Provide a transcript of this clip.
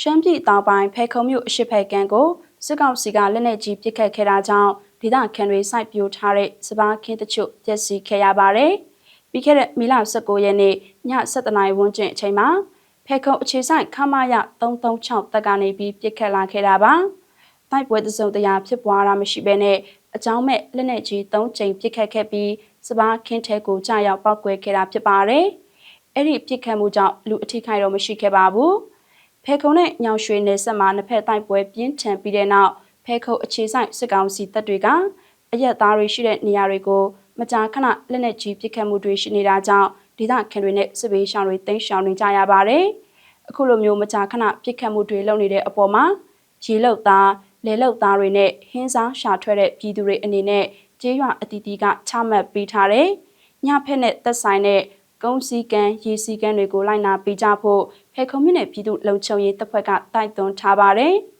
ရှမ်းပြည်တောင်ပိုင်းဖဲခုံမြို့အရှိဖက်ကန်ကိုစစ်ကောင်စီကလက်နက်ကြီးပစ်ခတ်ခဲ့တာကြောင့်ဒေသခံတွေစိုက်ပျိုးထားတဲ့စပါးခင်းတချို့ပျက်စီးခဲ့ရပါတယ်။ပြီးခဲ့တဲ့မေလ19ရက်နေ့ည7:00နာရီဝန်းကျင်အချိန်မှာဖဲခုံအခြေဆိုင်ခမာရ336တပ်ကနေပြီးပစ်ခတ်လာခဲ့တာပါ။တိုက်ပွဲတစုံတရာဖြစ်ပွားတာမရှိဘဲနဲ့အကြောင်းမဲ့လက်နက်ကြီး3ကြိမ်ပစ်ခတ်ခဲ့ပြီးစပါးခင်းထဲကိုကြာရောက်ပောက်ကွဲခဲ့တာဖြစ်ပါတယ်။အဲ့ဒီပစ်ခတ်မှုကြောင့်လူအထိခိုက်တော့မရှိခဲ့ပါဘူး။ ဖဲခုံနဲ့ညောင်ရွှေနယ်ဆက်မှာနှစ်ဖက်တိုက်ပွဲပြင်းထန်ပြီးတဲ့နောက်ဖဲခုံအခြေဆိုင်စစ်ကောင်စီတပ်တွေကအရက်သားတွေရှိတဲ့နေရာတွေကိုမကြာခဏလက်နက်ကြီးပစ်ခတ်မှုတွေရှိနေတာကြောင့်ဒေသခံတွေနဲ့စစ်ဘေးရှောင်တွေတိမ်းရှောင်နေကြရပါတယ်။အခုလိုမျိုးမကြာခဏပစ်ခတ်မှုတွေလုပ်နေတဲ့အပေါ်မှာရေလုတ်သားလေလုတ်သားတွေနဲ့ဟင်းစားရှာထွက်တဲ့ပြည်သူတွေအနေနဲ့ကျေးရွာအတီးတီးကချမှတ်ပေးထားတဲ့ညဖက်နဲ့သက်ဆိုင်တဲ့ကုန်းစည်းကမ်းရေစည်းကမ်းတွေကိုလိုက်နာပေးကြဖို့ ဖေခုံမြင့်နယ်ပြည်သူ့လုံခြုံရေးတပ်ဖွဲ့ကတိုက်တွန်းထားပါတယ်။